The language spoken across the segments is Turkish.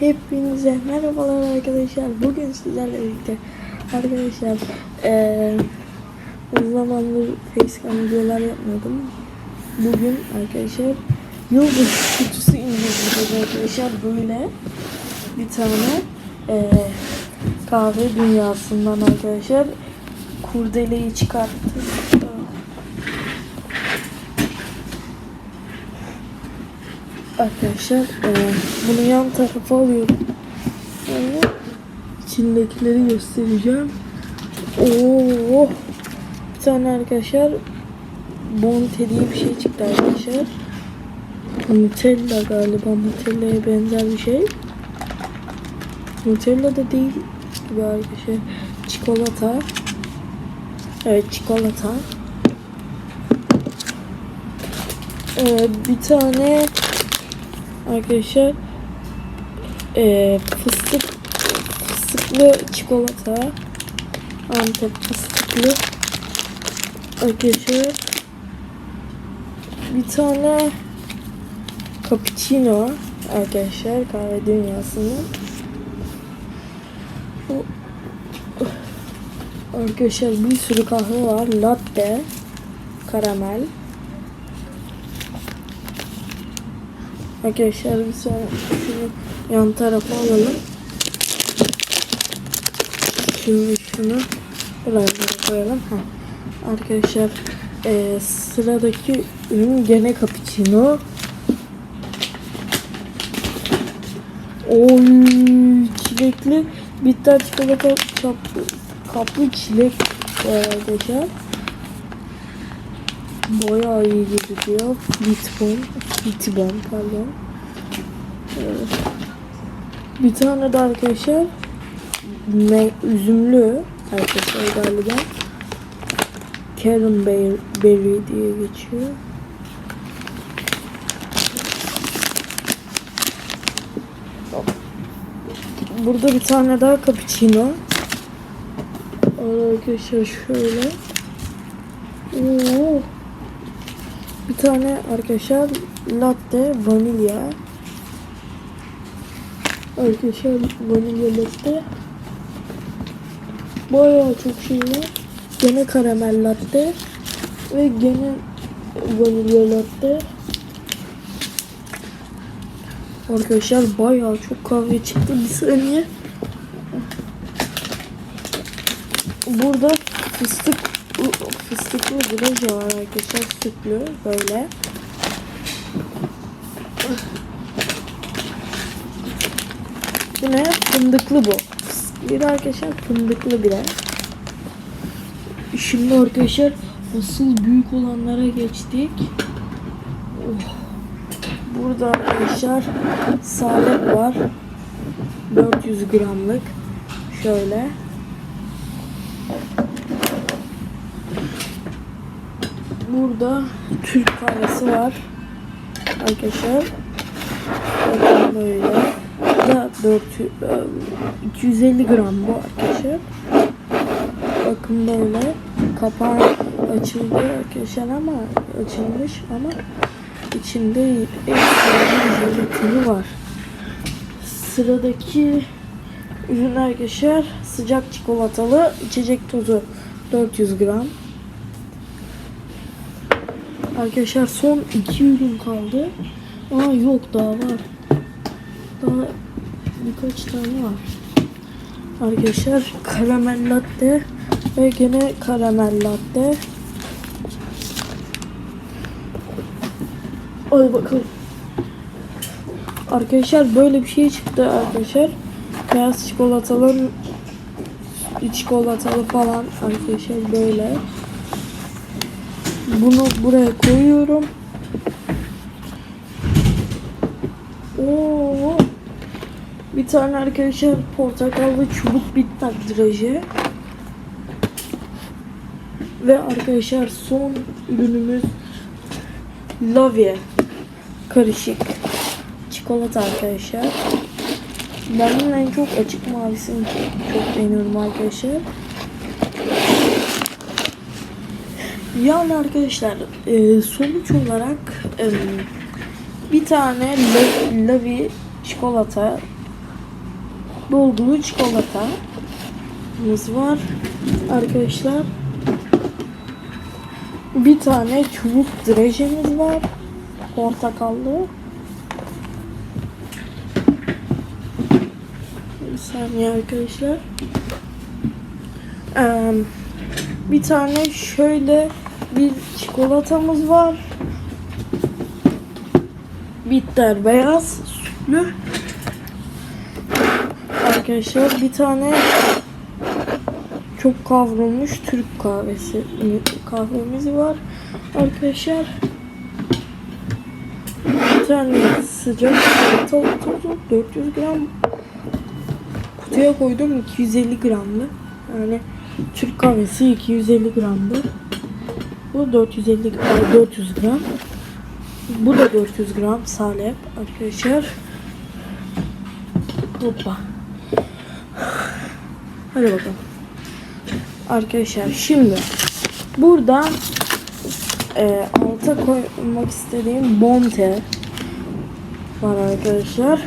Hepinize merhabalar arkadaşlar. Bugün sizlerle birlikte arkadaşlar eee uzun zamandır facecam videolar yapmıyordum. Bugün arkadaşlar yıldız kutusu indireceğiz arkadaşlar. Böyle bir tane eee, kahve dünyasından arkadaşlar kurdeleyi çıkarttık. Arkadaşlar eee, bunu yan tarafa alıyorum. Sonra içindekileri göstereceğim. Oo, bir tane arkadaşlar Bonte diye bir şey çıktı arkadaşlar. Nutella galiba Nutella'ya benzer bir şey. Nutella da değil gibi arkadaşlar. Çikolata. Evet çikolata. Ee, bir tane arkadaşlar ee, fıstık fıstıklı çikolata Antep fıstıklı. Arkadaşlar bir tane cappuccino arkadaşlar kahve dünyasının arkadaşlar bir sürü kahve var. Latte karamel Arkadaşlar sonra şunu yan tarafa alalım. Şimdi şunu buraya koyalım. Ha. Arkadaşlar eee, sıradaki ürün gene cappuccino. Oy çilekli bitter çikolata kaplı, kaplı çilek arkadaşlar. Bayağı iyi gözüküyor. Bitbon. Bitbon pardon. Evet. Bir tane de arkadaşlar me- üzümlü arkadaşlar galiba. Karen Ber- Berry diye geçiyor. Burada bir tane daha cappuccino. Arkadaşlar şöyle. Oo. Tane arkadaşlar latte vanilya. Arkadaşlar vanilya latte. Bayağı çok şey. Gene karamel latte. Ve gene vanilya latte. Arkadaşlar bayağı çok kahve çıktı. Bir saniye. Burada fıstık fıstıklı bir var arkadaşlar sütlü böyle. Bu ne? Fındıklı bu. Bir arkadaşlar fındıklı bire. Şimdi arkadaşlar asıl büyük olanlara geçtik. Oh. Burada arkadaşlar salep var. 400 gramlık. Şöyle. Burada Türk kahvesi var. Arkadaşlar. Böyle. Da 400, e, 250 gram bu arkadaşlar. Bakın böyle. Kapağı açıldı arkadaşlar ama açılmış ama içinde efsane jelatini var. Sıradaki ürün arkadaşlar sıcak çikolatalı içecek tozu 400 gram. Arkadaşlar son iki ürün kaldı. Aa yok daha var. Daha birkaç tane var. Arkadaşlar karamel latte ve gene karamel latte. Ay bakalım. Arkadaşlar böyle bir şey çıktı arkadaşlar. Beyaz çikolatalı çikolatalı falan arkadaşlar böyle. Bunu buraya koyuyorum. Oo. Bir tane arkadaşlar portakallı çubuk bitter drajı. Ve arkadaşlar son ürünümüz Lavie karışık çikolata arkadaşlar. Ben en çok açık mavisini çok beğeniyorum arkadaşlar. Yani arkadaşlar e, sonuç olarak e, bir tane La- Lavi çikolata dolgulu çikolatamız var arkadaşlar. Bir tane çubuk drejemiz var. Portakallı. Bir saniye arkadaşlar. Eee, bir tane şöyle bir çikolatamız var. Bitter beyaz sütlü. Arkadaşlar bir tane çok kavrulmuş Türk kahvesi kahvemiz var. Arkadaşlar bir tane sıcak çikolata tozu 400 gram kutuya koydum 250 gramdı. Yani Türk kahvesi 250 gramdı. Bu 450 ay, 400 gram. Bu da 400 gram salep arkadaşlar. Hoppa. Hadi bakalım. Arkadaşlar şimdi burada e, alta koymak istediğim bonte var arkadaşlar.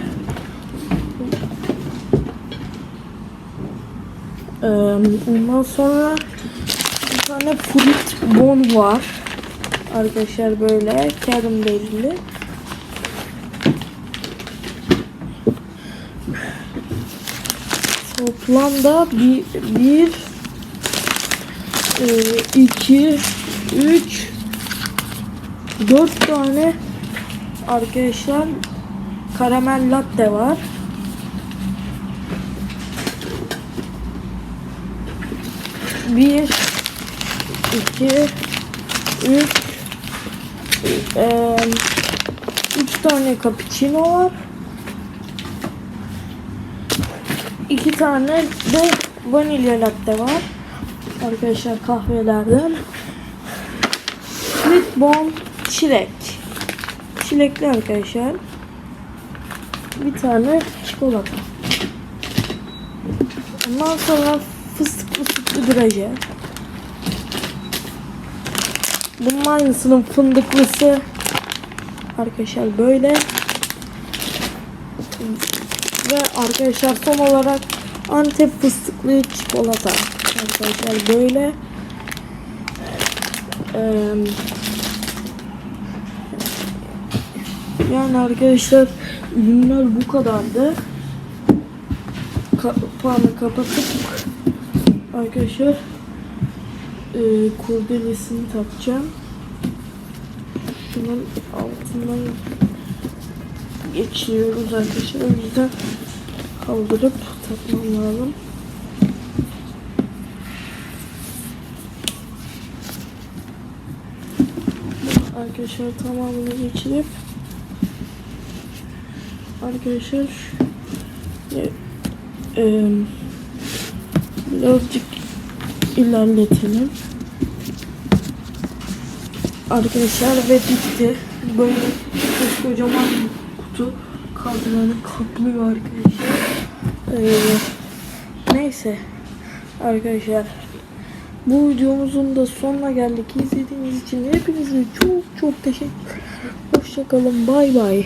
E, ondan sonra bir tane fruit bon var. Arkadaşlar böyle yarım belli. Toplamda bir, bir e, iki, üç, dört tane arkadaşlar karamel latte var. Bir, iki, üç, e, üç tane cappuccino var. İki tane de vanilya latte var. Arkadaşlar kahvelerden. Sweet Bone çilek. Çilekli arkadaşlar. Bir tane çikolata. Ondan sonra fıstıklı sütlü draje. Bunun aynısının fındıklısı. Arkadaşlar böyle. Ve arkadaşlar son olarak Antep fıstıklı çikolata. Arkadaşlar böyle. Eee, yani arkadaşlar ürünler bu kadardı. Kapağını kapatıp arkadaşlar eee kurdelesini takacağım. Şunun altından geçiyoruz arkadaşlar. O yüzden kaldırıp takmam lazım. Arkadaşlar tamamını geçirip arkadaşlar e, e, birazcık ilerletelim. Arkadaşlar ve bitti. Böyle kocaman bir kutu kadranı kaplıyor arkadaşlar. Ee, neyse arkadaşlar bu videomuzun da sonuna geldik. İzlediğiniz için hepinize çok çok teşekkür. Hoşçakalın. Bay bay.